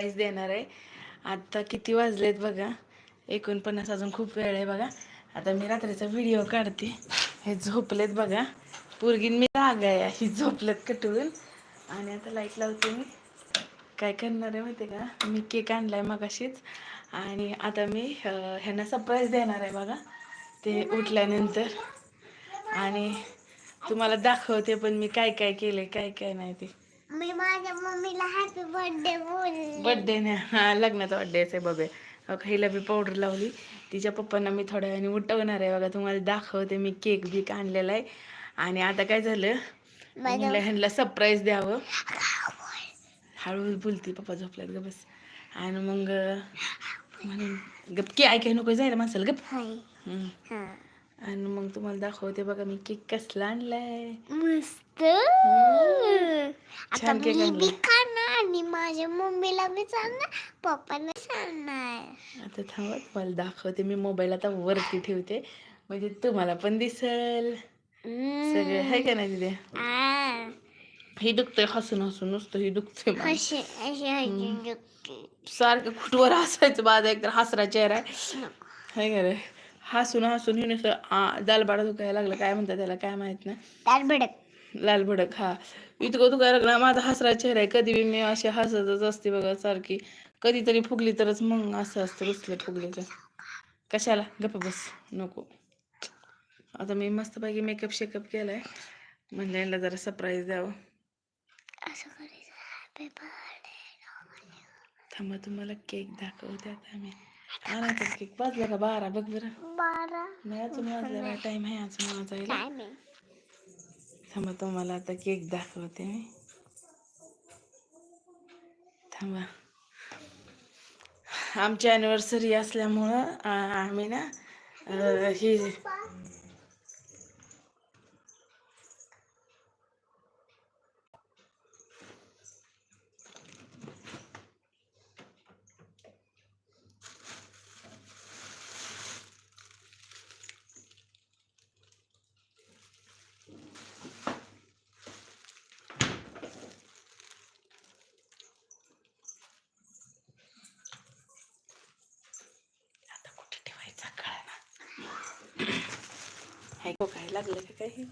Price देणार आहे. आता किती वाजलेत बघा. एकोणपन्नास अजून खूप वेळ आहे बघा. आता मी रात्रीचा व्हिडिओ काढते. हे झोपलेत बघा. पोरगीन मी जागा आहे ही झोपलेत कटळून आणि आता लाइट लावते मी. काय करणार आहे माहिती आहे का? मी केक आणलाय मगाशीच. आणि आता मी ह्यांना सरप्राईज देणार आहे बघा. ते उठल्यानंतर. आणि तुम्हाला दाखवते पण मी काय काय केले काय काय नाही ते. मी माझ्या मम्मीला हॅपी बर्थडे बोल बड्डे ने. हा लग्नाचा बड्डे आहे बघे. हिला बी पावडर लावली. तिच्या पप्पांना मी थोड्या वेळाने उठवणार आहे. बघा तुम्हाला दाखवते मी केक बीक आणलेला आहे. आणि आता काय झालं? म्हणलं ह्यांना सरप्राईज द्यावं. हळूहळू बोलती पप्पा झोपल्यात ग बस. आणि मग म्हणून गप की ऐकाय नको जायला माणसाला गप. हा. आणि मग तुम्हाला दाखवते बघा मी केक कसला आणलाय मस्त आता छान केक मी खाणार आणि माझ्या मम्मीला बी सांगणार पप्पाला सांगणार आता थांबा तुम्हाला दाखवते मी मोबाईल आता वरती ठेवते म्हणजे तुम्हाला पण दिसल सगळे आहे का नाही आ, ही दुखतंय हसून हसून नुसतं ही दुखतंय मला. अशी अशी हसून दुखते. सारखं कुठवर हसायचं माझा एकतर हसरा चेहरा आहे हाय का रे हसून हसून ही नुसतं दालबाडा दुखायला लागलं काय म्हणतात त्याला काय माहीत नाही. दाल भडक. लाल भडक हा. इतकं दुखायला लागला माझा हसरा चेहरा आहे कधी बी मी अशी हसतच असते बघा सारखी. कधीतरी फुगली तरच मग असं असतं रुसलं फुगलीचं कशाला? गप्प बस नको. आता मी मस्तपैकी मेकअप शेकअप केलाय. म्हणलं यांना जरा सरप्राईज द्यावं. थांबा तुम्हाला केक दाखवते आता मी. आणा तर केक वाजला का बारा? बघ बरं. बारा. नाही अजून वाजलेला टाईम आहे अजून काय नाही थांबा तुम्हाला आता केक दाखवते मी. थांबा. आमची ॲनिव्हर्सरी असल्यामुळं आ- आम्ही ना अं, ही हाय हो, को काय लागलं का काही?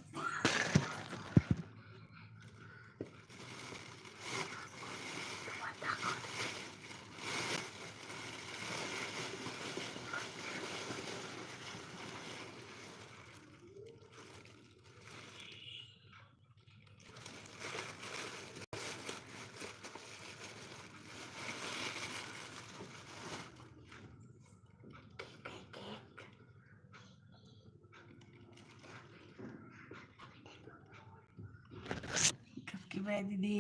बाय दीदी.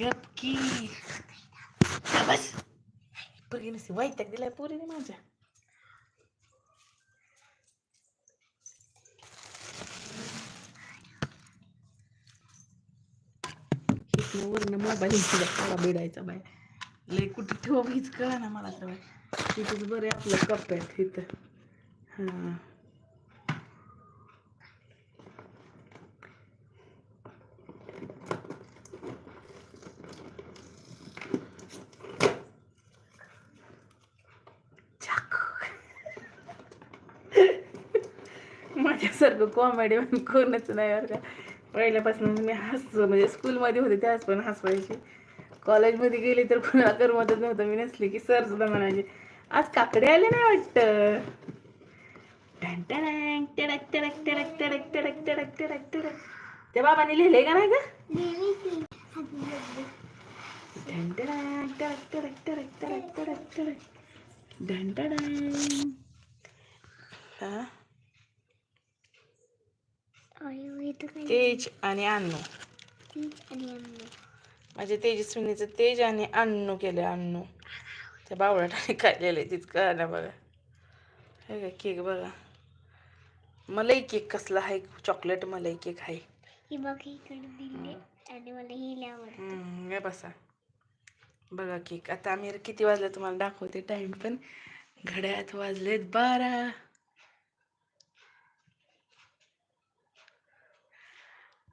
गपकी बस. पोरगी नसते वैताग दिलाय पोरीने माझ्या. इथनं वरनं मोबाईल तिला काळा बिडायचा बाय लय कुठे ठेव हीच कळा ना मला तर बाय तिथंच बरे आपलं कप आहेत तिथं. हां. माझ्यासारखं कॉमेडी पण कोणच नाही बरं का पहिल्यापासून मी हसतो म्हणजे स्कूलमध्ये होते त्याच पण हसवायची कॉलेजमध्ये गेली तर कोणाला करमतच नव्हतं मी नसले की सर सुद्धा म्हणायचे आज काकडे आले नाही वाटतं त्या बाबाने लिहिले का नाही का तेज आणि अन्नू तीच आणि अन्न. माझे तेजस्विनीचं तेज आणि अन्नू केले अन्नू त्या बावळाटाने खाल्लेलं आहे तिथं कळलं बघा. हे का केक बघा. मलाई केक कसला आहे? चॉकलेट मलाई केक आहे. बसा. बघा केक. आता आम्ही किती वाजले तुम्हाला दाखवते टाइम पण. घड्यात वाजलेत बारा.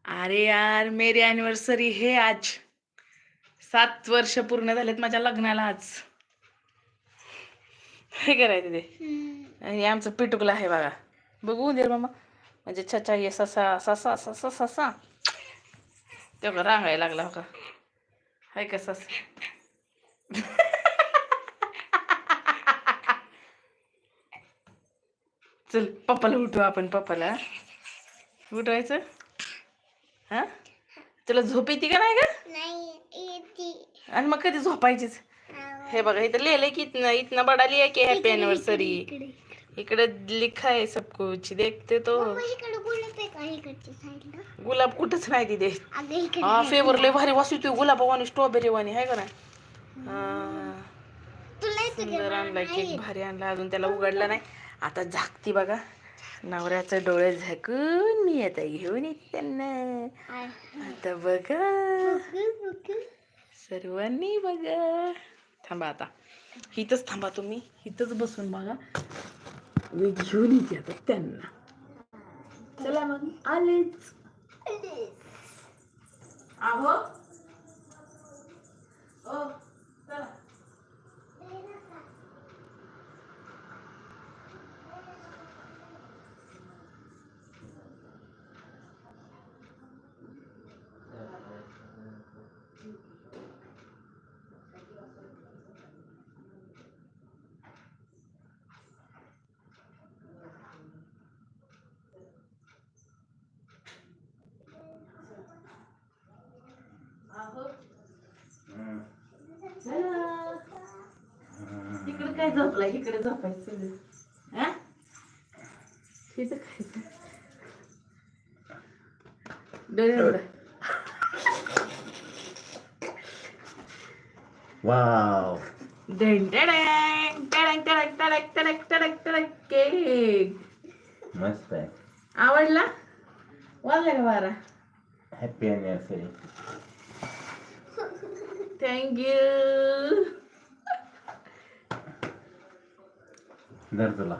अरे यार मेरी एनिवर्सरी है आज. सात वर्ष पूर्ण झालेत माझ्या लग्नाला आज. हे करायचं ते. आणि आमचं पिटुकला आहे बघा. बघू दे मामा. म्हणजे छचा ये ससा ससा ससा ससा. तेव्हा रांगायला लागला हो का हाय का ससा? चल पप्पाला उठू आपण पप्पाला. उठवायचं? हा? तुला झोप येते का नाही का आणि मग कधी झोपायचीच? हे बघा इथं लिहिलंय की इतना इतना बडा लिया की हॅपी अॅनिव्हर्सरी इकडे इकडे लिखा है सब कुछ देखते तो. गुलाब आहे गुलाब कुठंच नाही तिथे हा फेवर लय भारी वास येतोय गुलाबावानी स्ट्रॉबेरी वाणी आहे का का? सुंदर आणलाय केक भारी आणला अजून त्याला उघडला नाही. आता झाकती बघा. नवऱ्याचे डोळे झाकून मी आता घेऊन येते त्यांना. आता बघू. सर्वांनी बघा. थांबा आता. इथंच थांबा तुम्ही. इथंच बसून बघा. मी घेऊन येते आता त्यांना. चला मग. आलेच. आहो. झोपलाय इकडे झोपायचं हा? इथं काय? डोळे उघडा. वाव. डेंग डेडेंग, डेडेंग, डेडेंग, केक. मस्त आहे. आवडला? वाजला का बारा? हॅपी अॅनिव्हर्सरी थँक्यू धर तुला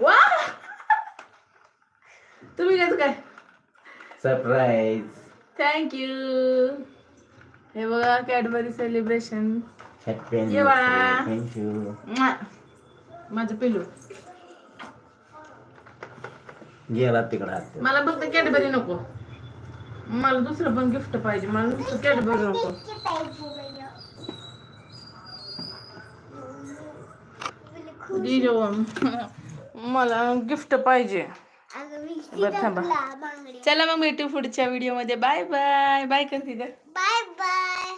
वा तुम्ही घेत काय सरप्राईज थँक्यू हे बघा कॅडबरी सेलिब्रेशन हॅपी ये बाळा. अॅनिव्हर्सरी थँक्यू माझं पिलू गेला तिकडं हात मला फक्त कॅडबरी नको मला दुसरं पण गिफ्ट पाहिजे मला नुसतं कॅडबरी नको मला गिफ्ट पाहिजे. चला मग भेटू पुढच्या व्हिडिओमध्ये बाय बाय बाय करते बाय बाय